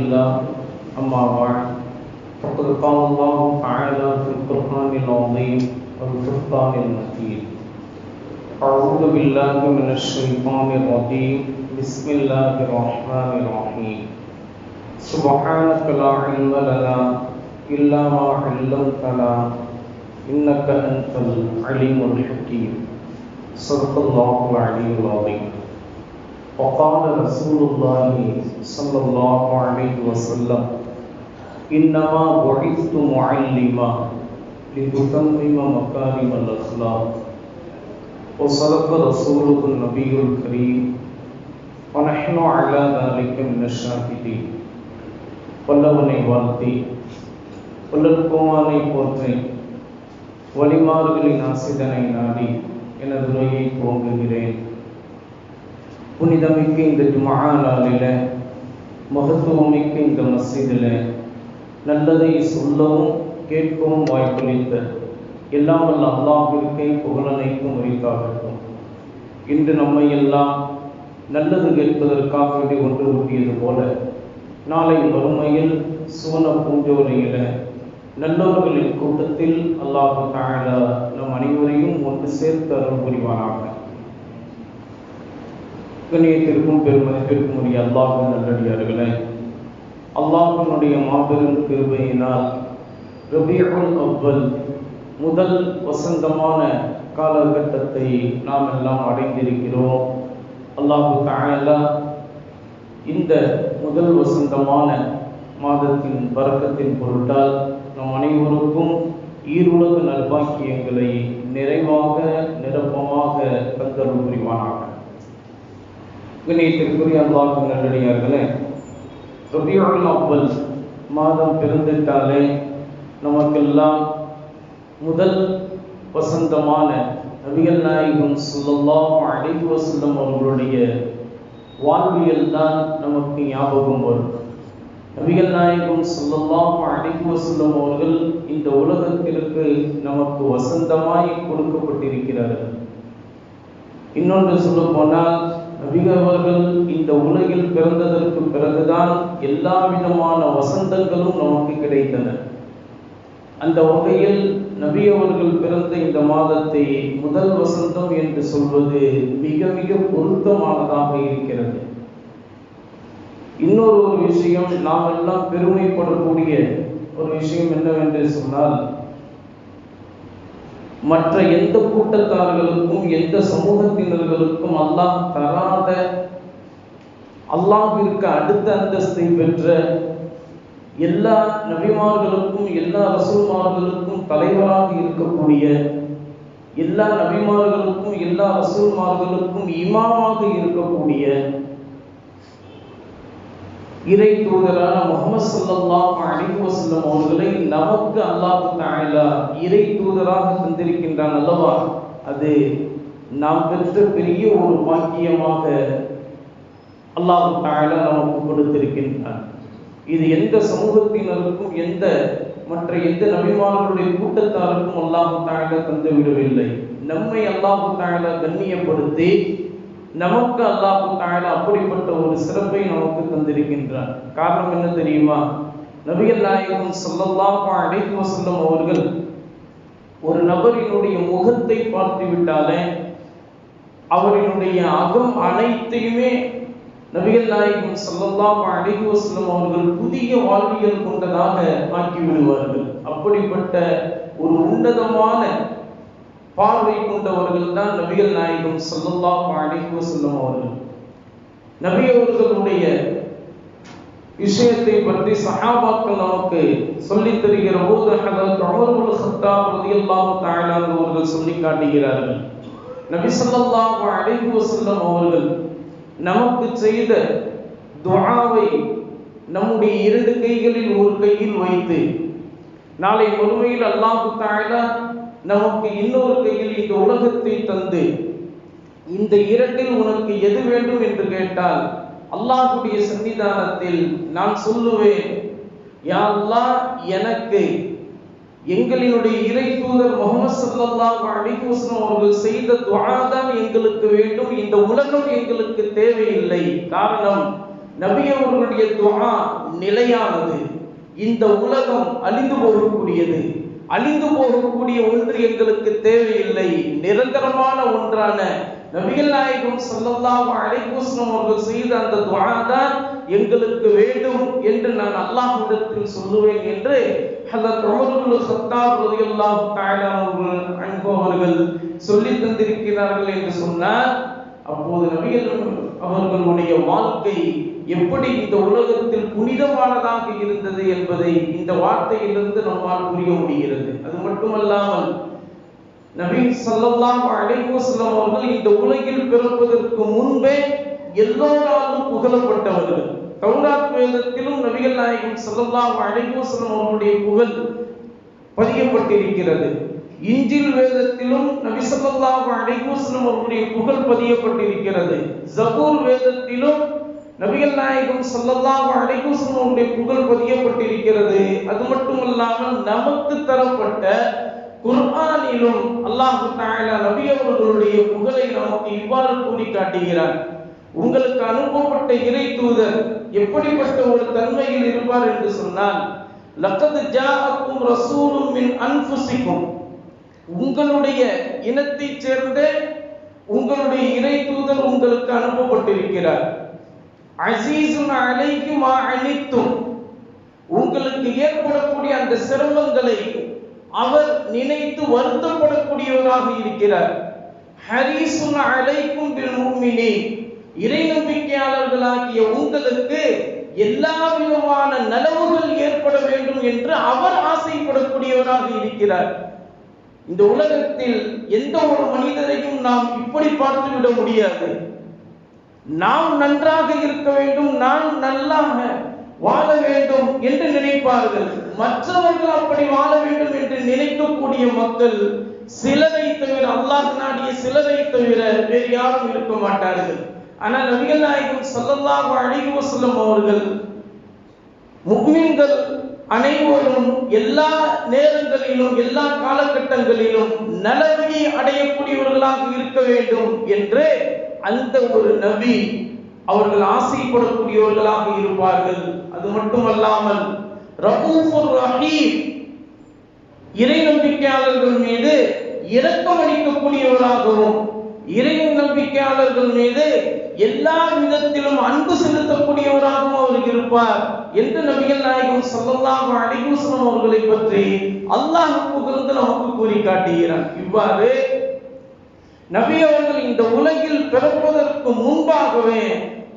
الله أما بعد فقد قال الله تعالى في القرآن العظيم والفرقان المجيد أعوذ بالله من الشيطان الرجيم بسم الله الرحمن الرحيم سبحانك لا علم لنا إلا ما علمتنا إنك أنت العليم الحكيم صدق الله العلي العظيم وقال رسول الله صلى الله عليه وسلم إنما بعثت معلما لأتمم مكارم الأخلاق وصدق رسوله النبي الكريم ونحن على ذلك من الشاهدين வல்லவனை வாழ்த்தி வல்லற்கோமானை போற்றி வழிமாறுகளின் ஆசிதனை நாடி எனது உரையை துவங்குகிறேன் புனிதமிக்க இந்த ஜுமா மகத்துவமிக்க இந்த மசிதில் நல்லதை சொல்லவும் கேட்கவும் வாய்ப்பளித்த எல்லாம் வல்ல அல்லாஹிற்கை புகழனைக்கும் உரித்தாகட்டும். இன்று நம்மை எல்லாம் நல்லது கேட்பதற்காக வேண்டி ஒன்று கூட்டியது போல நாளை வறுமையில் சுவன பூஞ்சோரையில நல்லவர்களின் கூட்டத்தில் அல்லாஹு தாழ நம் அனைவரையும் ஒன்று சேர்த்து அருள் புரிவானாக. கண்ணியத்திற்கும் பெருமதிப்பிற்கும் உரிய அல்லாஹின் நல்லடியார்களே. அல்லாஹனுடைய மாபெரும் கிருபையினால் ரபியுல் அவ்வல் முதல் வசந்தமான காலகட்டத்தை நாம் எல்லாம் அடைந்திருக்கிறோம். அல்லாஹு தாயலா இந்த முதல் வசந்தமான மாதத்தின் பறக்கத்தின் பொருட்டால் நம் அனைவருக்கும் ஈருலக நல்பாக்கியங்களை நிறைவாக நிரப்பமாக தந்தருள் புரிவானாக. கணியத்திற்குரிய அல்லாஹு நல்லடியார்களே ரபியுல் அவ்வல் மாதம் பிறந்துட்டாலே நமக்கெல்லாம் முதல் வசந்தமான நபிகள் நாயகம் சொல்லலாம் அழைவு வசந்தம் அவர்களுடைய வாழ்வியல் தான் நமக்கு ஞாபகம் வரும். நபிகள் நாயகம் சொல்லலாம் அழைவு வசந்தம் அவர்கள் இந்த உலகத்திற்கு நமக்கு வசந்தமாய் கொடுக்கப்பட்டிருக்கிறார்கள். இன்னொன்று சொல்ல போனால் நபிகள் அவர்கள் இந்த உலகில் பிறந்ததற்கு பிறகுதான் எல்லா விதமான வசந்தங்களும் நமக்கு கிடைத்தன. அந்த வகையில் நபி அவர்கள் பிறந்த இந்த மாதத்தை முதல் வசந்தம் என்று சொல்வது மிக மிக பொருத்தமானதாக இருக்கிறது. இன்னொரு ஒரு விஷயம் நாம் எல்லாம் பெருமைப்படக்கூடிய ஒரு விஷயம் என்னவென்று சொன்னால் மற்ற எந்த கூட்டத்தார்களுக்கும் எந்த சமூகத்தினர்களுக்கும் அல்லாஹ் தராத அல்லாஹிற்கு அடுத்த அந்தஸ்தை பெற்ற எல்லா நபிமார்களுக்கும் எல்லா ரசூல்மார்களுக்கும் தலைவராக இருக்கக்கூடிய எல்லா நபிமார்களுக்கும் எல்லா ரசூல்மார்களுக்கும் இமாமாக இருக்கக்கூடிய இறை தூதரான முகமது சல்லாஹ் அலிவசல்லம் அவர்களை நமக்கு அல்லாஹு தாயிலா இறை தூதராக தந்திருக்கின்றான் அல்லவா? அது நாம் பெற்ற பெரிய ஒரு பாக்கியமாக அல்லாஹு தாயிலா நமக்கு கொடுத்திருக்கின்றான். இது எந்த சமூகத்தினருக்கும் எந்த மற்ற எந்த நபிமார்களுடைய கூட்டத்தாருக்கும் அல்லாஹு தாயிலா தந்து விடவில்லை நம்மை அல்லாஹு தாயிலா கண்ணியப்படுத்தி நமக்கு அல்லாஹு தாயலா அப்படிப்பட்ட ஒரு சிறப்பை நமக்கு தந்திருக்கின்றார். காரணம் என்ன தெரியுமா? நபிகள் நாயகம் சொல்லல்லாஹு அழைத்து வசல்லம் அவர்கள் ஒரு நபரினுடைய முகத்தை பார்த்து விட்டாலே அவரினுடைய அகம் அனைத்தையுமே நபிகள் நாயகம் சல்லல்லாஹு அலைஹி வஸல்லம் அவர்கள் புதிய வாழ்வியல் கொண்டதாக ஆக்கி விடுவார்கள். அப்படிப்பட்ட ஒரு உன்னதமான பார்வை கொண்டவர்கள் தான் நபிகள் நாயகம் சல்லல்லாஹு அலைஹி செல்லும் அவர்கள். நபி அவர்களுடைய விஷயத்தை பற்றி சஹாபாக்கள் நமக்கு சொல்லித் தருகிற போது அவர்கள் சத்தா இப்னு தாழாக அவர்கள் சொல்லி காட்டுகிறார்கள். நபி ஸல்லல்லாஹு அழைப்பு செல்லும் அவர்கள் நமக்கு செய்த துவாவை நம்முடைய இரண்டு கைகளில் ஒரு கையில் வைத்து நாளை ஒருமையில் அல்லாஹு தஆலா நமக்கு இன்னொரு கையில் இந்த உலகத்தை தந்து இந்த இரண்டில் உனக்கு எது வேண்டும் என்று கேட்டால் அல்லாஹுடைய சன்னிதானத்தில் நான் சொல்லுவேன் யா அல்லாஹ் எனக்கு எங்களினுடைய இறை தூதர் முகமது ஸல்லல்லாஹு அலைஹி அவர்கள் செய்த துஆ தான் எங்களுக்கு வேண்டும் இந்த உலகம் எங்களுக்கு தேவையில்லை. காரணம் நபி அவர்களுடைய துவா நிலையானது. இந்த உலகம் அழிந்து போகக்கூடியது. அழிந்து போகக்கூடிய ஒன்று எங்களுக்கு தேவையில்லை. நிரந்தரமான ஒன்றான நபிகள் நாயகம் ஸல்லல்லாஹு அலைஹி அவர்கள் செய்த அந்த துஆ தான் எங்களுக்கு வேண்டும் என்று நான் அல்லாஹ்விடத்தில் சொல்லுவேன் என்று ஹதரத் உமர் இப்னு கத்தாப் ரலியல்லாஹு தஆலா அவர்கள் சொல்லி தந்திருக்கிறார்கள் என்று சொன்னார். அப்போது நபிகள் அவர்களுடைய வாழ்க்கை எப்படி இந்த உலகத்தில் புனிதமானதாக இருந்தது என்பதை இந்த வார்த்தையிலிருந்து நம்மால் புரிய முடிகிறது. அது மட்டுமல்லாமல் நவீன் ஸல்லல்லாஹு அழைக்கோசலம் அவர்கள் இந்த உலகில் பிறப்பதற்கு முன்பே எல்லோராலும் புகழப்பட்டவர்கள். தௌராத் வேதத்திலும் நபிகள் நாயகம் ஸல்லல்லாஹு அலைஹி அவர்களுடைய புகழ் பதியப்பட்டிருக்கிறது. இஞ்சில் வேதத்திலும் நபி ஸல்லல்லாஹு அலைஹி அவர்களுடைய புகழ் பதியப்பட்டிருக்கிறது. ஜபூர் வேதத்திலும் நபிகள் நாயகம் ஸல்லல்லாஹு அலைஹி புகழ் பதியப்பட்டிருக்கிறது. அது மட்டுமல்லாமல் நமக்கு தரப்பட்ட குர்ஆனிலும் அல்லாஹ் தாயலா நபி அவர்களுடைய புகழை நமக்கு இவ்வாறு கூறி காட்டுகிறார் உங்களுக்கு அனுப்பப்பட்ட இறை தூதர் எப்படிப்பட்ட ஒரு தன்மையில் இருப்பார் என்று சொன்னால் லக்கது ஜாஅக்கும் ரசூலும் மின் அன்புசிக்கும் உங்களுடைய இனத்தைச் சேர்ந்த உங்களுடைய இறை தூதர் உங்களுக்கு அனுப்பப்பட்டிருக்கிறார். அசீசும் அலைஹி அழித்தும் உங்களுக்கு ஏற்படக்கூடிய அந்த சிரமங்களை அவர் நினைத்து வருத்தப்படக்கூடியவராக இருக்கிறார். ஹரிசுன் அழைக்கும் பில் இறை நம்பிக்கையாளர்களாகிய உங்களுக்கு எல்லா விதமான நலவுகள் ஏற்பட வேண்டும் என்று அவர் ஆசைப்படக்கூடியவராக இருக்கிறார். இந்த உலகத்தில் எந்த ஒரு மனிதரையும் நாம் இப்படி பார்த்து விட முடியாது. நாம் நன்றாக இருக்க வேண்டும் நான் நல்லாக வாழ வேண்டும் என்று நினைப்பார்கள். மற்றவர்கள் அப்படி வாழ வேண்டும் என்று நினைக்கக்கூடிய மக்கள் சிலரை தவிர அல்லாஹ் நாடிய சிலரை தவிர வேறு யாரும் இருக்க மாட்டார்கள். ஆனால் நபிகள் நாயகம் ஸல்லல்லாஹு அழகி வசல்லம் அவர்கள் முக்மின்கள் அனைவரும் எல்லா நேரங்களிலும் எல்லா காலகட்டங்களிலும் நலவையை அடையக்கூடியவர்களாக இருக்க வேண்டும் என்று அந்த ஒரு நபி அவர்கள் ஆசைப்படக்கூடியவர்களாக இருப்பார்கள். அது மட்டுமல்லாமல் ரபூஃபுர் ரஹீம் இறை நம்பிக்கையாளர்கள் மீது இரக்கம் அளிக்கக்கூடியவராகவும் இறை நம்பிக்கையாளர்கள் மீது எல்லா விதத்திலும் அன்பு செலுத்தக்கூடியவராகவும் அவர் இருப்பார் என்று நபிகள் நாயகம் ஸல்லல்லாஹு அலைஹி வஸல்லம் அவர்களை பற்றி அல்லாஹ் புகழ்ந்து நமக்கு கூறி காட்டுகிறார் இவ்வாறு நபி அவர்கள் இந்த உலகில் பிறப்பதற்கு முன்பாகவே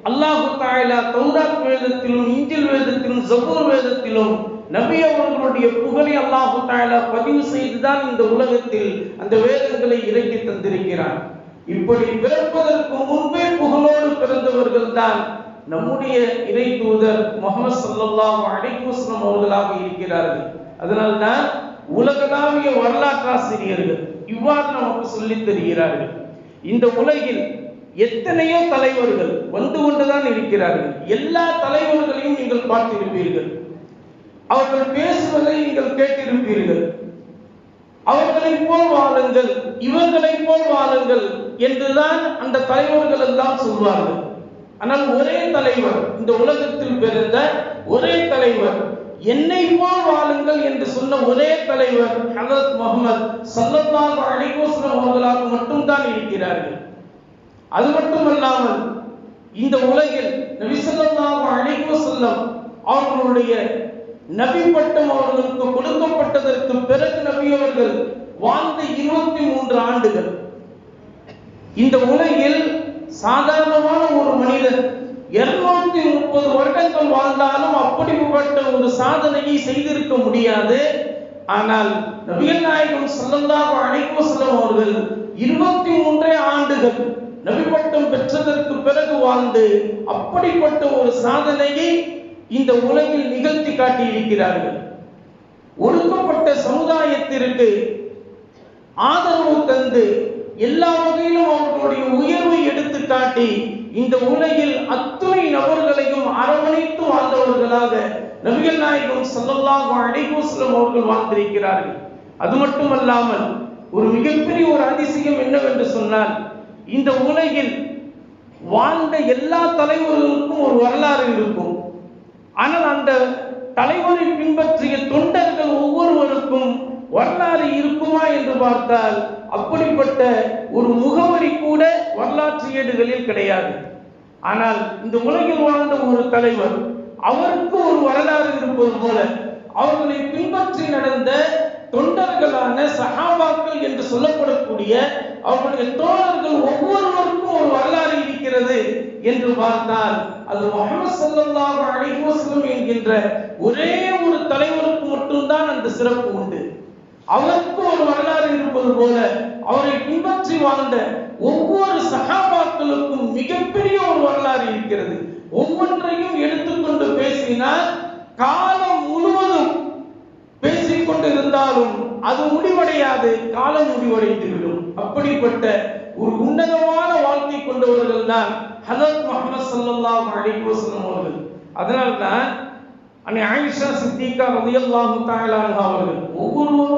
அல்லாஹு தாயிலா தௌராத் வேதத்திலும் இஞ்சில் வேதத்திலும் ஜபூர் வேதத்திலும் நபி அவர்களுடைய புகழை அல்லாஹு தாயிலா பதிவு செய்துதான் இந்த உலகத்தில் அந்த வேதங்களை இறக்கி தந்திருக்கிறார். இப்படி பிறப்பதற்கு முன்பே புகழோடு பிறந்தவர்கள் தான் நம்முடைய இறை தூதர் முகமது சல்லாஹ் அலைஹி அவர்களாக இருக்கிறார்கள். அதனால்தான் உலகளாவிய வரலாற்றாசிரியர்கள் இவ்வாறு நமக்கு சொல்லித் தருகிறார்கள். இந்த உலகில் எத்தனையோ தலைவர்கள் வந்து கொண்டுதான் இருக்கிறார்கள். எல்லா தலைவர்களையும் நீங்கள் பார்த்திருப்பீர்கள். அவர்கள் பேசுவதை நீங்கள் கேட்டிருப்பீர்கள். அவர்களைப் போல் வாழுங்கள் இவர்களைப் போல் வாழுங்கள் என்றுதான் அந்த தலைவர்கள் எல்லாம் சொல்வார்கள். ஆனால் ஒரே தலைவர் இந்த உலகத்தில் பிறந்த ஒரே தலைவர் என்னை போல் வாழுங்கள் என்று சொன்ன ஒரே தலைவர் ஹதரத் முகமது சல்லல்லாஹு அலைஹி அவர்களாக மட்டும்தான் இருக்கிறார்கள். அது மட்டுமல்லாமல் இந்த உலகில் நபி ஸல்லல்லாஹு அவர்களுடைய நபி பட்டம் அவர்களுக்கு கொடுக்கப்பட்டதற்கு பிறகு நபி அவர்கள் வாழ்ந்த இருபத்தி மூன்று ஆண்டுகள். இந்த உலகில் சாதாரணமான ஒரு மனிதன் இருநூத்தி முப்பது வருடங்கள் வாழ்ந்தாலும் அப்படிப்பட்ட ஒரு சாதனையை செய்திருக்க முடியாது. ஆனால் நபிகள் நாயகம் ஸல்லல்லாஹு அலைஹி செல்லும் அவர்கள் இருபத்தி மூன்றே ஆண்டுகள் நபி பட்டம் பெற்றதற்கு பிறகு வாழ்ந்து அப்படிப்பட்ட ஒரு சாதனையை இந்த உலகில் நிகழ்த்தி காட்டியிருக்கிறார்கள். ஒடுக்கப்பட்ட சமுதாயத்திற்கு ஆதரவு தந்து எல்லா வகையிலும் அவர்களுடைய உயர்வை எடுத்து காட்டி இந்த உலகில் அத்துணை நபர்களையும் அரவணைத்து வாழ்ந்தவர்களாக நபிகள் நாயகம் ஸல்லல்லாஹு அலைஹி வஸல்லம் அவர்கள் வாழ்ந்திருக்கிறார்கள். அது மட்டுமல்லாமல் ஒரு மிகப்பெரிய ஒரு அதிசயம் என்னவென்று சொன்னால் இந்த உலகில் வாழ்ந்த எல்லா தலைவர்களுக்கும் ஒரு வரலாறு இருக்கும். ஆனால் அந்த தலைவரை பின்பற்றிய தொண்டர்கள் ஒவ்வொருவருக்கும் வரலாறு இருக்குமா என்று பார்த்தால் அப்படிப்பட்ட ஒரு முகவரி கூட வரலாற்று ஏடுகளில் கிடையாது. ஆனால் இந்த உலகில் வாழ்ந்த ஒரு தலைவர் அவருக்கு ஒரு வரலாறு இருப்பது போல அவர்களை பின்பற்றி நடந்த தொண்டர்களான சகாபாக்கள் என்று சொல்லப்படக்கூடிய அவர்களுடைய தோழர்கள் ஒவ்வொருவருக்கும் ஒரு வரலாறு இருக்கிறது என்று பார்த்தால் அது முகமது சல்லாஹ் அலைஹி என்கின்ற ஒரே ஒரு தலைவருக்கு மட்டும்தான் அந்த சிறப்பு உண்டு. அவருக்கு ஒரு வரலாறு இருப்பது போல அவரை பின்பற்றி வாழ்ந்த ஒவ்வொரு சகாபாக்களுக்கும் மிகப்பெரிய ஒரு வரலாறு இருக்கிறது. ஒவ்வொன்றையும் எடுத்துக்கொண்டு பேசினால் காலம் முழுவதும் பேசிக்கொண்டு இருந்தாலும் அது முடிவடையாது காலம் முடிவடைந்து விடும் அப்படிப்பட்ட ஒரு உன்னதமான வாழ்க்கை கொண்டவர்கள் தான் ஹலத் முகமது சல்லாஹ் அலைஹி வஸல்லம் அவர்கள். அதனால்தான் அன்னை ஆயிஷா சித்திகா ரலியல்லாஹு தஆலா அவர்கள் ஒவ்வொருவரும் ஒவ்வொரு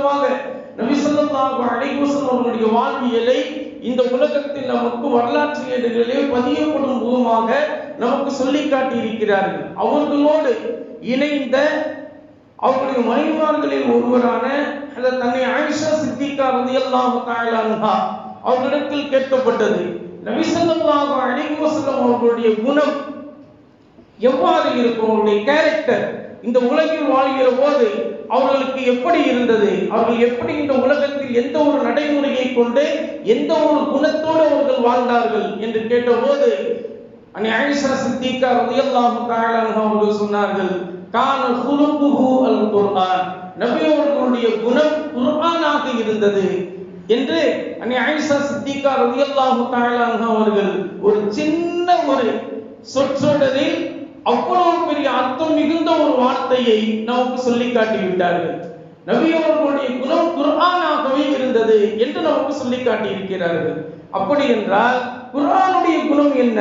விதமாக நபி ஸல்லல்லாஹு அலைஹி அவர்களுடைய வாழ்வியலை இந்த உலகத்தில் நமக்கு வரலாற்று ஏடுகளிலே பதியப்படும் முகமாக நமக்கு சொல்லி காட்டியிருக்கிறார்கள். அவர்களோடு இணைந்த அவர்களுடைய மனைவார்களில் ஒருவரான அந்த தன்னை ஆயிஷா சித்திகா வந்து எல்லாம் அன்ஹா அவர்களிடத்தில் கேட்கப்பட்டது. நபி ஸல்லல்லாஹு அலைஹி அவர்களுடைய குணம் எவ்வாறு இருக்கும்? அவருடைய கேரக்டர் இந்த உலகில் வாழ்கிற போது அவர்களுக்கு எப்படி இருந்தது? அவர்கள் எப்படி இந்த உலகத்தில் எந்த ஒரு நடைமுறையை கொண்டு எந்த ஒரு குணத்தோடு அவர்கள் வாழ்ந்தார்கள் என்று கேட்டபோது அன்னை ஆயிஷா சித்திகா ரலியல்லாஹு தஆலா அன்ஹா அவர்கள் சொன்னார்கள் கான குலுகுஹு அல் குர்ஆன் நபி அவர்களுடைய குணம் குர்ஆனாக இருந்தது என்று அன்னை ஆயிஷா சித்திகா ரலியல்லாஹு தஆலா அன்ஹா அவர்கள் ஒரு சின்ன ஒரு சொற்றொடரில் அவ்வளவு பெரிய அர்த்தம் மிகுந்த ஒரு வார்த்தையை நமக்கு சொல்லி காட்டி விட்டார்கள். நபி அவர்களுடைய குணம் குரானாகவே இருந்தது என்று நமக்கு சொல்லி காட்டி இருக்கிறார்கள். அப்படி என்றால் குரானுடைய குணம் என்ன?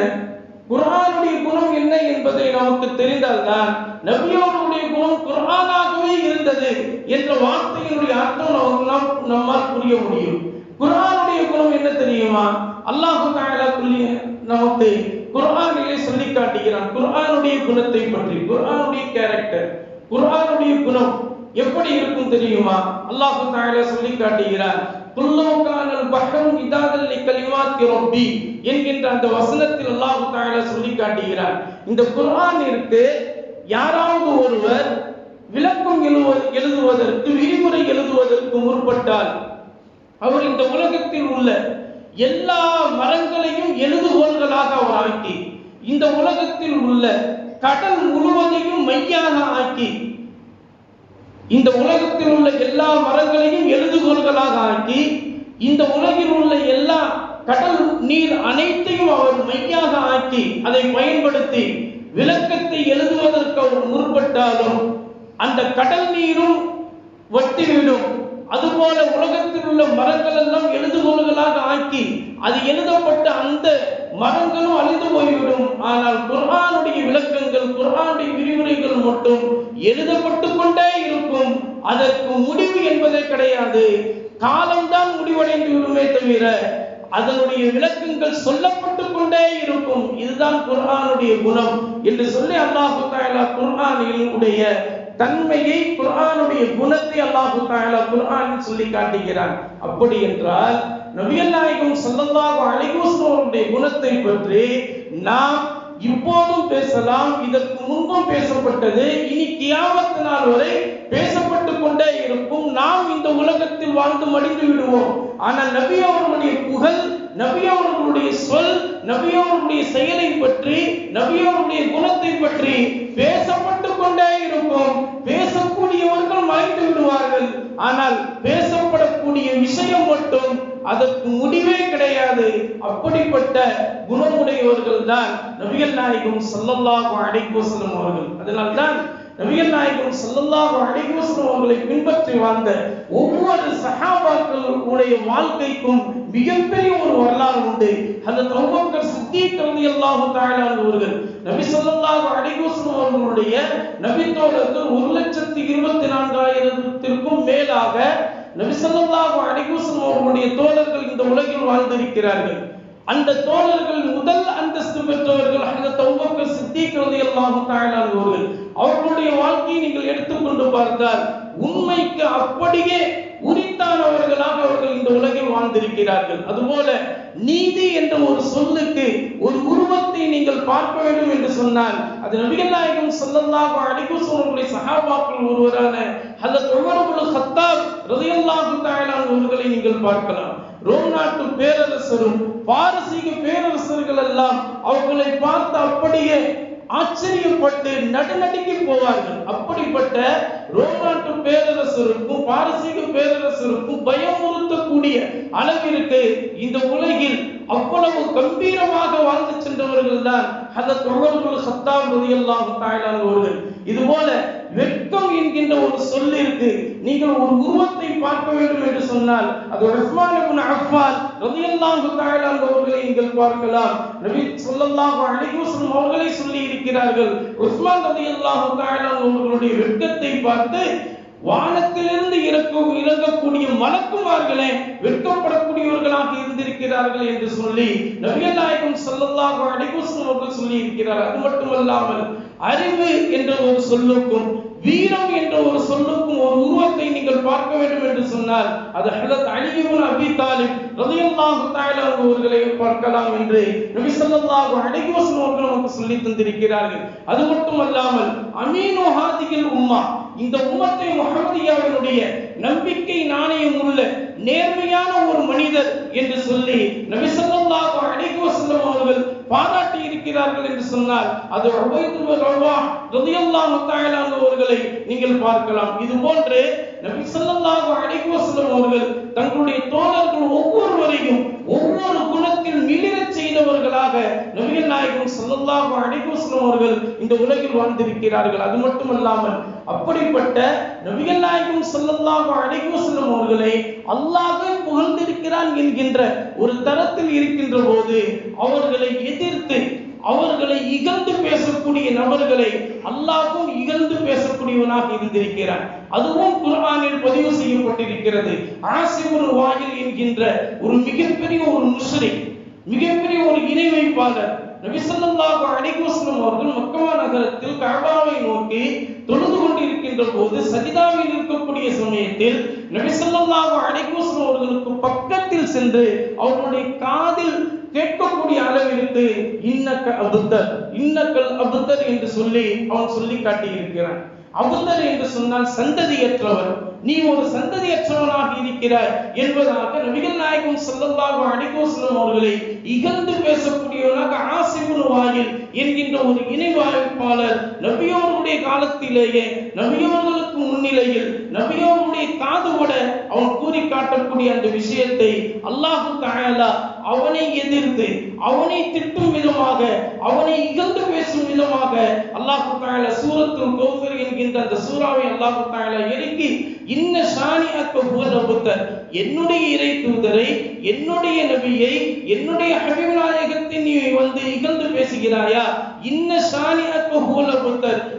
குரானுடைய குணம் என்ன என்பதை நமக்கு தெரிந்தால்தான் நபியோருடைய குணம் குரானாகவே இருந்தது என்ற வார்த்தையினுடைய அர்த்தம் நமக்கெல்லாம் நம்மால் புரிய முடியும். குரானுடைய குணம் என்ன தெரியுமா? அல்லாஹு நமக்கு குரான் குணத்தை பற்றி குரானுடைய கேரக்டர் குரானுடைய குணம் எப்படி இருக்கும் தெரியுமா? அல்லாஹு தஆலா சொல்லி காட்டுகிறார் புல்லோக்கானல் கானல் பஹரும் இதாதல் லிகலிமாத்தி ரப்பி என்கின்ற அந்த வசனத்தில் அல்லாஹு தஆலா சொல்லி காட்டுகிறார். இந்த குர்ஆனிற்கு யாராவது ஒருவர் விளக்கம் எழுதுவதற்கு விரிவுரை எழுதுவதற்கு முற்பட்டால் அவர் இந்த உலகத்தில் உள்ள எல்லா மரங்களையும் எழுதுகோள்களாக அவர் ஆக்கி இந்த உலகத்தில் உள்ள கடல் முழுவதையும் மையாக ஆக்கி இந்த உலகத்தில் உள்ள எல்லா மரங்களையும் எழுதுகோள்களாக ஆக்கி இந்த உலகில் உள்ள எல்லா கடல் நீர் அனைத்தையும் அவர் மையாக ஆக்கி அதை பயன்படுத்தி விளக்கத்தை எழுதுவதற்கு அவர் முற்பட்டாலும் அந்த கடல் நீரும் வட்டிவிடும் அதுபோல உலகத்தில் உள்ள மரங்கள் எல்லாம் எழுதுகோள்களாக ஆக்கி அது எழுதப்பட்ட அந்த மரங்களும் அழிந்து போய்விடும். ஆனால் குர்ஹானுடைய விளக்கங்கள் குர்ஹானுடைய விரிவுரைகள் மட்டும் எழுதப்பட்டு கொண்டே இருக்கும். அதற்கு முடிவு என்பதே கிடையாது. காலம்தான் முடிவடைந்து விடுமே தவிர அதனுடைய விளக்கங்கள் சொல்லப்பட்டு கொண்டே இருக்கும். இதுதான் குர்ஹானுடைய குணம் என்று சொல்லி அல்லாஹு தஆலா உடைய தன்மையை குரானுடைய குணத்தை அல்லாஹு தஆலா குரான் சொல்லி காட்டுகிறான். அப்படி என்றால் நபிகள் நாயகம் ஸல்லல்லாஹு அலைஹி குணத்தை பற்றி நாம் இப்போதும் பேசலாம். இதற்கு முன்பும் பேசப்பட்டது. இனி கியாமத்து நாள் வரை பேசப்பட்டு கொண்டே இருக்கும். நாம் இந்த உலகத்தில் வாழ்ந்து மடிந்து விடுவோம். ஆனால் நபி அவர்களுடைய புகழ் நபி அவர்களுடைய சொல் நபி அவர்களுடைய செயலை பற்றி நபி அவர்களுடைய குணத்தை பற்றி பேசப்பட்டு கொண்டே இருக்கும் பேசக்கூடியவர்கள் மறைந்து விடுவார்கள். ஆனால் பேசப்படக்கூடிய விஷயம் மட்டும் அதற்கு முடிவே கிடையாது. அப்படிப்பட்ட குணமுடையவர்கள் தான் நபிகள் நாயகம் ஸல்லல்லாஹு அலைஹி அவர்கள். அதனால்தான் நபிகள் நாயகம் ஸல்லல்லாஹு அலைஹி அவர்களை பின்பற்றி வாழ்ந்த ஒவ்வொரு சஹாபாக்களுடைய வாழ்க்கைக்கும் மிகப்பெரிய ஒரு வரலாறு உண்டு. அந்த அபூபக்கர் சித்திக் ரலியல்லாஹு தஆலா அவர்கள் நபி ஸல்லல்லாஹு அலைஹி வஸல்லம் அவர்களுடைய நபித்தோழர்கள் ஒரு லட்சத்தி இருபத்தி நான்காயிரத்திற்கும் மேலாக நபிசல்லாஹு ஸல்லல்லாஹு அவர்களுடைய தோழர்கள் இந்த உலகில் வாழ்ந்திருக்கிறார்கள். அந்த தோழர்கள் முதல் அந்தஸ்து பெற்றவர்கள் அந்த அபூபக்கர் சித்திக் ரலியல்லாஹு தஆலா அவர்கள் அவர்களுடைய வாழ்க்கையை நீங்கள் எடுத்துக்கொண்டு பார்த்தால் உண்மைக்கு அப்படியே உரித்தானவர்களாக அவர்கள் இந்த உலகில் வாழ்ந்திருக்கிறார்கள். அதுபோல நீதி என்ற ஒரு சொல்லுக்கு ஒரு உருவத்தை நீங்கள் பார்க்க வேண்டும் என்று சொன்னால் அது நபிகள் நாயகம் ஸல்லல்லாஹு அலைஹி சொல்லக்கூடிய சகாபாக்கள் ஒருவரான ஹஜ்ரத் உமர் இப்னு கத்தாப் ரலியல்லாஹு தஆலா அவர்களை நீங்கள் பார்க்கலாம். ரோம் நாட்டு பேரரசரும் பாரசீக பேரரசர்கள் எல்லாம் அவர்களை பார்த்து அப்படியே ஆச்சரியப்பட்டு நடுநடுக்கி போவார்கள். அப்படிப்பட்ட ரோம் நாட்டு பேரரசருக்கும் பாரசீக பேரரசருக்கும் பயமுறுத்த பயமுறுத்தக்கூடிய அளவிற்கு இந்த உலகில் அவ்வளவு கம்பீரமாக வாழ்ந்து சென்றவர்கள் தான் ஹதத் உமர் சத்தாம் ரலியல்லாஹு தஆலா அவர்கள். இதுபோல வெட்கம் என்கின்ற ஒரு சொல் இருக்கு. நீங்கள் ஒரு உருவத்தை பார்க்க வேண்டும் என்று சொன்னால் அது உஸ்மான் இப்னு அஃபான் ரலியல்லாஹு தஆலா அவர்களை நீங்கள் பார்க்கலாம். நபி ஸல்லல்லாஹு அலைஹி வஸல்லம் அவர்களை சொல்லி இருக்கிறார்கள் உஸ்மான் ரலியல்லாஹு தஆலா அவர்களுடைய வெட்கத்தை பார்த்து வானத்திலிருந்து இறக்கும் இறங்கக்கூடிய மலக்குமார்களே வெட்கப்படக்கூடியவர்களாக இருந்திருக்கிறார்கள் என்று சொல்லி நபிகள் நாயகம் ஸல்லல்லாஹு அலைஹி அவர்கள் சொல்லி இருக்கிறார் அது மட்டுமல்லாமல் அறிவு என்ற ஒரு சொல்லுக்கும் வீரம் என்ற ஒரு சொல்லுக்கும் ஒரு உருவத்தை நீங்கள் பார்க்க வேண்டும் என்று சொன்னால் அது ஹஜரத் அலி அபி தாலிப் ரலியல்லாஹு தஆலா ஊர்களையும் பார்க்கலாம் என்று நபி ஸல்லல்லாஹு அலைஹி அவர்கள் நமக்கு சொல்லி தந்திருக்கிறார்கள். அது மட்டுமல்லாமல் அமீனோ ஹாதிகள் உம்மா இந்த உம்மத்தை முகமதியாவினுடைய நம்பிக்கை நாணயம் உள்ள நேர்மையான ஒரு மனிதர் என்று சொல்லி நபி ஸல்லல்லாஹு அலைஹி வஸல்லம் அவர்கள் பாராட்டி இருக்கிறார்கள் என்று சொன்னால் அது உபைது பின் ரலியல்லாஹு தஆலா அவர்களை நீங்கள் பார்க்கலாம். இது போன்று நபி ஸல்லல்லாஹு அலைஹி வஸல்லம் அவர்கள் தங்களுடைய தோழர்கள் ஒவ்வொருவரையும் ஒவ்வொரு ஒவ்வொரு குணத்தில் மிளிரச் செய்தவர்களாக நபிகள் நாயகம் ஸல்லல்லாஹு அலைஹி அவர்கள் இந்த உலகில் வாழ்ந்திருக்கிறார்கள். அது மட்டுமல்லாமல் அப்படிப்பட்ட நபிகள் நாயகம் ஸல்லல்லாஹு அலைஹி அவர்களை அல்லாஹ்வே புகழ்ந்திருக்கிறான் என்கின்ற ஒரு தரத்தில் இருக்கின்ற போது அவர்களை எதிர்த்து அவர்களை இகழ்ந்து பேசக்கூடிய நபர்களை அல்லாஹ்வும் இகழ்ந்து பேசக்கூடியவனாக இருந்திருக்கிறான். அதுவும் குர்ஆனில் பதிவு செய்யப்பட்டிருக்கிறது. ஆசிபுல் வாயில் என்கின்ற ஒரு மிகப்பெரிய ஒரு முஸ்லிம் மிகப்பெரிய ஒரு இணை வைப்பாளர் நபி அலைஹி வஸல்லம் அவர்கள் மக்கா நகரத்தில் கஅபாவை நோக்கி தொழுது கொண்டிருக்கின்ற போது சஜிதாவில் இருக்கக்கூடிய சமயத்தில் நபி ஸல்லல்லாஹு அலைஹி வஸல்லம் அவர்களுக்கு பக்கத்தில் சென்று அவர்களுடைய காதில் கேட்கக்கூடிய அளவிற்கு இன்னக்க அபுத்தர் இன்னக்கல் அபுத்தர் என்று சொல்லி அவன் சொல்லி காட்டியிருக்கிறான். அபுத்தர் என்று சொன்னால் சந்ததியற்றவர். நீ ஒரு சந்ததியற்றவனாக இருக்கிறாய் என்பதாக நபிகள் நாயகம் ஸல்லல்லாஹு அலைஹி வஸல்லம் அவர்களை இகழ்ந்து பேசக்கூடியவனாக ஆசிபுல் வாயில் என்கின்ற ஒரு இணைவாய்ப்பாளர் நபியோருடைய காலத்திலேயே நபியோர்களுக்கு முன்னிலையில் நபியோருடைய காதுபட அவன் கூறி காட்டக்கூடிய அந்த விஷயத்தை அல்லாஹு தாயலா அவனை எதிர்த்து அவனை திட்டும் விதமாக அவனை இகழ்ந்து பேசும் விதமாக அல்லாஹு தஆலா சூரத்துல் கௌசர் என்கின்ற அந்த சூறாவை அல்லாஹு தஆலா இறக்கி இன்ன ஷானிஅக்க புகழ புத்தர் என்னுடைய இறை தூதரை என்னுடைய நபியை என்னுடைய ஹபீப் நீ வந்து இகழ்ந்து பேசுகிறாயா? இன்ன ஷானிஅக்க ஹுவல்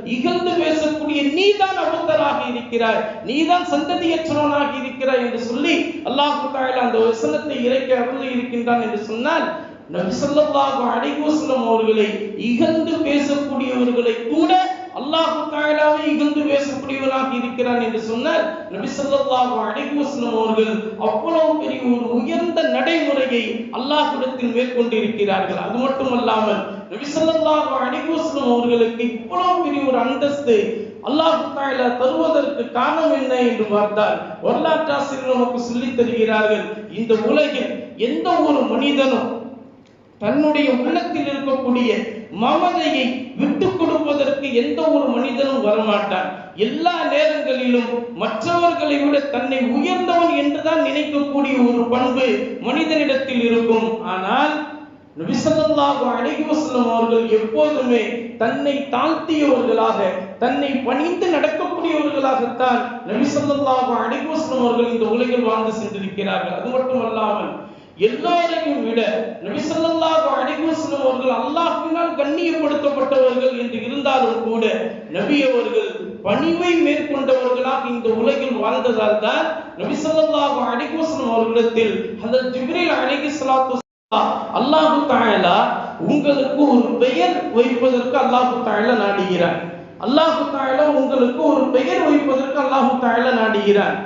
இகழ்ந்து பேசக்கூடிய நீதான் அபுத்தராக இருக்கிறாய். நீதான் சந்ததியற்றவனாக இருக்கிறாய் என்று சொல்லி அல்லாஹு தஆலா அந்த வசனத்தை இறைக்க அருளி இருக்கின்றான் என்று சொன்னால் நபி ஸல்லல்லாஹு அவர்களை இகழ்ந்து பேசக்கூடியவர்களை கூட அல்லாஹு தாயலாவை இகழ்ந்து பேசக்கூடியவனாக இருக்கிறான் என்று சொன்னால் நபி ஸல்லல்லாஹு அலைஹி அவர்கள் அவ்வளவு பெரிய ஒரு உயர்ந்த நடைமுறையை அல்லாஹ்விடத்தில் மேற்கொண்டிருக்கிறார்கள். அது மட்டுமல்லாமல் நபி ஸல்லல்லாஹு அலைஹி அவர்களுக்கு இவ்வளவு பெரிய ஒரு அந்தஸ்து அல்லாஹு தாயில தருவதற்கு காரணம் என்ன என்று பார்த்தால் வரலாற்றாசிரியர் நமக்கு சொல்லித் தருகிறார்கள் இந்த உலகில் எந்த ஒரு மனிதனும் தன்னுடைய உள்ளத்தில் இருக்கக்கூடிய மமதையை விட்டு கொடுப்பதற்கு எந்த ஒரு மனிதனும் வரமாட்டான். எல்லா நேரங்களிலும் மற்றவர்களை விட தன்னை உயர்ந்தவன் என்றுதான் நினைக்கக்கூடிய ஒரு பண்பு மனிதனிடத்தில் இருக்கும். ஆனால் நபிசல்லாஹு அலைஹி வஸல்லம் அவர்கள் எப்போதுமே தன்னை தாழ்த்தியவர்களாக தன்னை பணிந்து நடக்கக்கூடியவர்களாகத்தான் நபிசல்லாஹு அலைஹி வஸல்லம் அவர்கள் இந்த உலகில் வாழ்ந்து சென்றிருக்கிறார்கள். அது மட்டுமல்லாமல் எல்லாரையும் விட நபிசல்லாஹு அலைஹி அவர்கள் அல்லாஹினால் கண்ணியப்படுத்தப்பட்டவர்கள் என்று இருந்தாலும் கூட நபி அவர்கள் பணிவை மேற்கொண்டவர்களாக இந்த உலகில் வாழ்ந்ததால் தான் நபிசல்லாஹு அலைஹி அவர்களிடத்தில் அந்த ஜிப்ரீல் அலைஹி சலாத்து அல்லாஹு தாயலா உங்களுக்கு ஒரு பெயர் வைப்பதற்கு அல்லாஹு தாயலா நாடுகிறார். அல்லாஹு தாயலா உங்களுக்கு ஒரு பெயர் வைப்பதற்கு அல்லாஹு தாயலா நாடுகிறார்.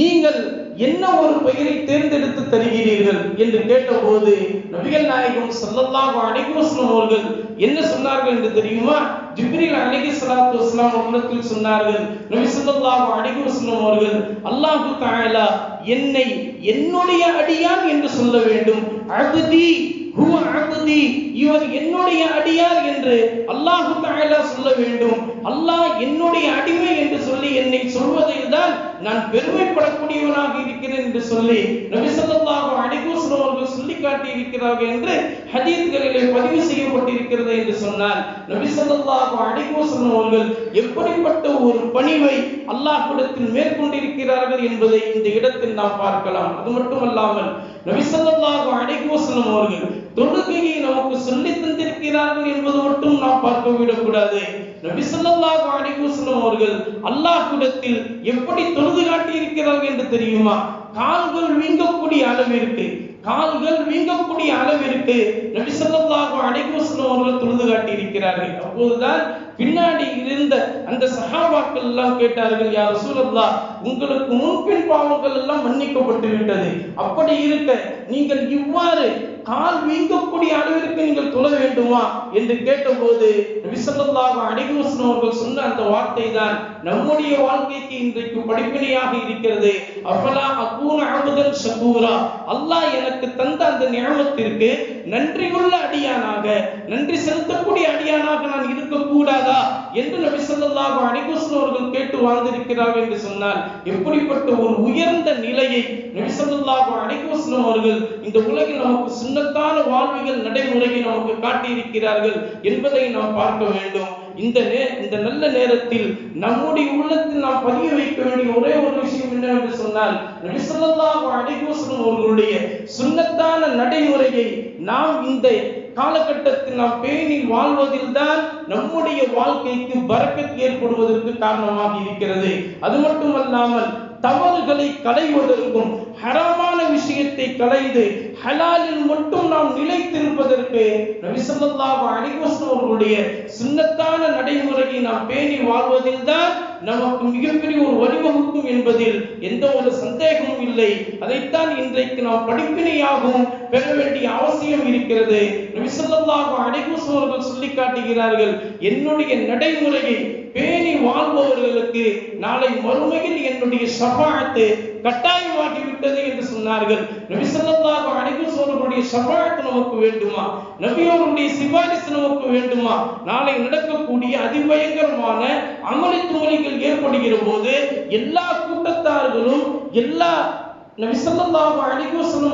நீங்கள் என்ன ஒரு பெயரை தேர்ந்தெடுத்து தருகிறீர்கள் என்று கேட்டபோது நபிகள் நாயகம் ஸல்லல்லாஹு அலைஹி வஸல்லம் அவர்கள் என்ன சொன்னார்கள் என்று தெரியுமா? ஜிப்ரீல் அலைஹி ஸலாத்து வஸலாம் அவர்கள் சொன்னார்கள் நபி ஸல்லல்லாஹு அலைஹி வஸல்லம் அவர்கள் அல்லாஹு தஆலா என்னை என்னுடைய அடியான் என்று சொல்ல வேண்டும். அப்தி ஹுவ அப்தி இவர் என்னுடைய அடியார் என்று அல்லாஹு தாயலா சொல்ல வேண்டும். அல்லாஹ் என்னுடைய அடிமை என்று சொல்லி என்னை சொல்வதில் தான் நான் பெருமைப்படக்கூடியவனாக இருக்கிறேன் என்று சொல்லி நபிசல்லாஹு ஸல்லல்லாஹு அவர்கள் சொல்லி காட்டி இருக்கிறார்கள் என்று ஹதீத்களிலே பதிவு செய்யப்பட்டிருக்கிறது என்று சொன்னார் நபிசல்லாஹு ஸல்லல்லாஹு அவர்கள் எப்படிப்பட்ட ஒரு பணிவை அல்லாஹ்விடத்தில் மேற்கொண்டிருக்கிறார்கள் என்பதை இந்த இடத்தில் நாம் பார்க்கலாம். அது மட்டுமல்லாமல் நபிசல்லாஹு ஸல்லல்லாஹு அவர்கள் தொழுகையை நமக்கு சொல்லி தந்திருக்கிறார்கள் என்பது மட்டும் நாம் பார்க்க விடக்கூடாது. நபி ஸல்லல்லாஹு அலைஹி அவர்கள் அவர்கள் அல்லாஹ்விடத்தில் எப்படி தொழுது காட்டி இருக்கிறார்கள் என்று தெரியுமா? கால்கள் வீங்கக்கூடிய அளவிற்கு கால்கள் வீங்கக்கூடிய அளவிற்கு நபி ஸல்லல்லாஹு அலைஹி அவர்கள் தொழுது காட்டி இருக்கிறார்கள் அப்போதுதான் பின்னாடி இருந்த அந்த சஹாபாக்கள் எல்லாம் கேட்டார்கள் யார் ரசூலல்லாஹ் உங்களுக்கு முன்பின் பாவங்கள் எல்லாம் மன்னிக்கப்பட்டு விட்டது அப்படி இருக்க நீங்கள் இவ்வாறு கால் வீங்கக்கூடிய அளவிற்கு நீங்கள் தொழ வேண்டுமா என்று கேட்டபோது நபி அடிகூசன் அவர்கள் சொன்ன அந்த வார்த்தை தான் நம்முடைய வாழ்க்கைக்கு இன்றைக்கு படிப்பினையாக இருக்கிறது. அப்பலா அகூன அமுதன் ஷகூரா அல்லாஹ் எனக்கு தந்த அந்த நியமத்திற்கு உள்ள அடியானாக நன்றி செலுத்தக்கூடிய அடியானாக நான் இருக்கக்கூடாதா என்று நபி ஸல்லல்லாஹு அலைஹி அவர்கள் கேட்டு வாழ்ந்திருக்கிறார்கள் என்று சொன்னால் எப்படிப்பட்ட ஒரு உயர்ந்த நிலையை நபி ஸல்லல்லாஹு அலைஹி அவர்கள் இந்த உலகில் நமக்கு சுண்ணத்தான வாழ்வியல் நடைமுறையை நமக்கு காட்டியிருக்கிறார்கள் என்பதை நாம் பார்க்க வேண்டும். இந்த நே இந்த நல்ல நேரத்தில் நம்முடைய உள்ளத்தில் நாம் பதிய வைக்க வேண்டிய ஒரே ஒரு விஷயம் என்னவென்று சொன்னால் நபி ஸல்லல்லாஹு அவர்களுடைய சுண்ணத்தான நடைமுறையை நாம் இந்த காலகட்டத்தில் நாம் பேணி வாழ்வதில் தான் நம்முடைய வாழ்க்கைக்கு பறக்கத் ஏற்படுவதற்கு காரணமாக இருக்கிறது. அது மட்டுமல்லாமல் தவறுகளை களைவதற்கும் ஹராமான விஷயத்தை களைந்து ஹலாலில் மட்டும் நாம் நிலைத்திருப்பதற்கு நபி ஸல்லல்லாஹு அலைஹி அவர்களுடைய சுன்னத்தான நடைமுறையை நாம் பேணி வாழ்வதில் தான் நமக்கு மிகப்பெரிய ஒரு வழிவகுக்கும் என்பதில் எந்த ஒரு சந்தேகமும் இல்லை. அதைத்தான் இன்றைக்கு நாம் படிப்பினையாகவும் பெற வேண்டிய அவசியம் இருக்கிறது. நபி ஸல்லல்லாஹு அவர்கள் சொல்லி காட்டுகிறார்கள் என்னுடைய நடைமுறையை பேணி வாழ்பவர்களுக்கு நாளை மறுமையில் என்னுடைய சபாத்து கட்டாயமாகி விட்டது என்று சொன்னார்கள். நபி ஸல்லல்லாஹு அலைஹி சோழர்களுடைய சபாத்து நமக்கு வேண்டுமா? நபி அவர்களுடைய சிபாரிசு நமக்கு வேண்டுமா? நாளை நடக்கக்கூடிய அதிபயங்கரமான அமளி தோழிகள் ஏற்படுகிற போது எல்லா கூட்டத்தார்களும் எல்லா நபி ஸல்லல்லாஹு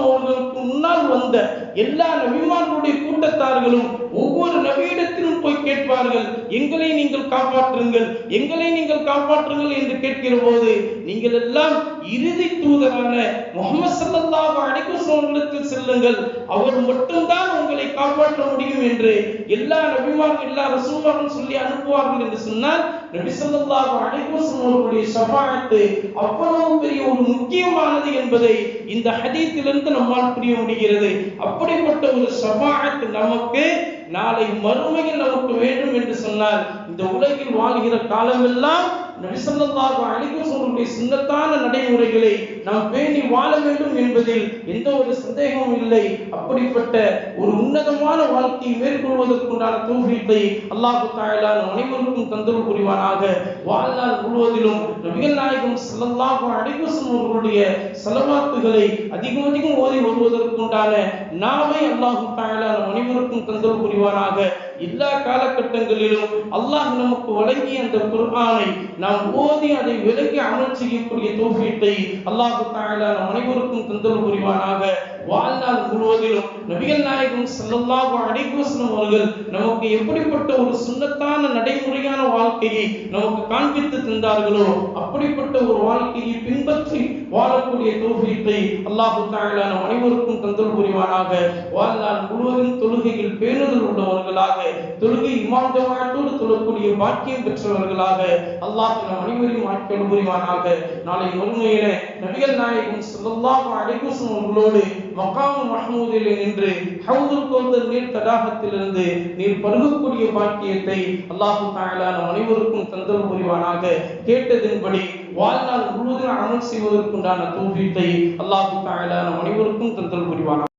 அவர்களுக்கு முன்னால் வந்த எல்லா நபிமார்களுடைய கூட்டத்தார்களும் ஒவ்வொரு நபியிடத்திலும் போய் கேட்பார்கள் எங்களை நீங்கள் காப்பாற்றுங்கள் எங்களை நீங்கள் காப்பாற்றுங்கள் என்று கேட்கிற போது நீங்கள் எல்லாம் இறுதி தூதரான முகமது ஸல்லல்லாஹு அலைஹி செல்லுங்கள். அவர் மட்டும்தான் உங்கள் உலகத்தை காப்பாற்ற முடியும் என்று எல்லா நபிமார்கள் எல்லா ரசூல்மார்களும் சொல்லி அனுப்புவார்கள் என்று சொன்னால் நபி ஸல்லல்லாஹு அலைஹி அவர்களுடைய ஷஃபாஅத்து அவ்வளவு பெரிய ஒரு முக்கியமானது என்பதை இந்த ஹதீத்திலிருந்து நம்மால் புரிய முடிகிறது. அப்படிப்பட்ட ஒரு ஷஃபாஅத் நமக்கு நாளை மறுமையில் நமக்கு வேண்டும் என்று சொன்னால் இந்த உலகில் வாழ்கிற காலமெல்லாம் நபிசல்லாஹு அலிகுசனுடைய சுண்ணத்தான நடைமுறைகளை நாம் பேணி வாழ வேண்டும் என்பதில் எந்த ஒரு சந்தேகமும் இல்லை. அப்படிப்பட்ட ஒரு உன்னதமான வாழ்க்கையை மேற்கொள்வதற்குண்டான தூஃபீத்தை அல்லாஹு தாயலா அனைவருக்கும் தந்தல் புரிவானாக. வாழ்நாள் முழுவதிலும் நபிகள் நாயகம் ஸல்லல்லாஹு அலைஹி வஸல்லம் அவர்களுடைய செலவாத்துகளை அதிகம் அதிகம் ஓதி வருவதற்குண்டான நாவை அல்லாஹு தாயலா அனைவருக்கும் தந்தல் புரிவானாக. எல்லா காலகட்டங்களிலும் அல்லாஹ் நமக்கு வழங்கிய அந்த குர்ஆனை நாம் ஓதி அதை விலகி அமல் செய்யக்கூடிய தோஃபீட்டை அல்லாஹு தாயலா நம் அனைவருக்கும் தந்தல் புரிவானாக. வாழ்நாள் முழுவதிலும் நபிகள் நாயகம் செல்லல்லாக அடைக்கோசனம் அவர்கள் நமக்கு எப்படிப்பட்ட ஒரு சுண்ணத்தான நடைமுறையான வாழ்க்கையை நமக்கு காண்பித்து தந்தார்களோ அப்படிப்பட்ட ஒரு வாழ்க்கையை பின்பற்றி வாழக்கூடிய தோஃபீட்டை அல்லாஹு தாயலா நம் அனைவருக்கும் தந்தல் புரிவானாக. வாழ்நாள் முழுவதும் தொழுகையில் பேணுதல் உள்ளவர்களாக தொழுகை இமாம் ஜமாஅத்தோடு தொழக்கூடிய பாக்கியம் பெற்றவர்களாக அல்லாஹ் நம் அனைவரையும் ஆட்கள் புரிவானாக. நாளை மறுமையில நபிகள் நாயகம் ஸல்லல்லாஹு அலைஹி அவர்களோடு மகாம் மஹமூதில் நின்று ஹவுதுல் கோந்தர் நீர் தடாகத்திலிருந்து நீர் பருகக்கூடிய பாக்கியத்தை அல்லாஹு தாயலா நம் அனைவருக்கும் தந்தல் புரிவானாக. கேட்டதின்படி வாழ்நாள் முழுவதும் அமல் செய்வதற்குண்டான தௌஃபீத்தை அல்லாஹு தாயலா நம் அனைவருக்கும் தந்தல் புரிவானாக.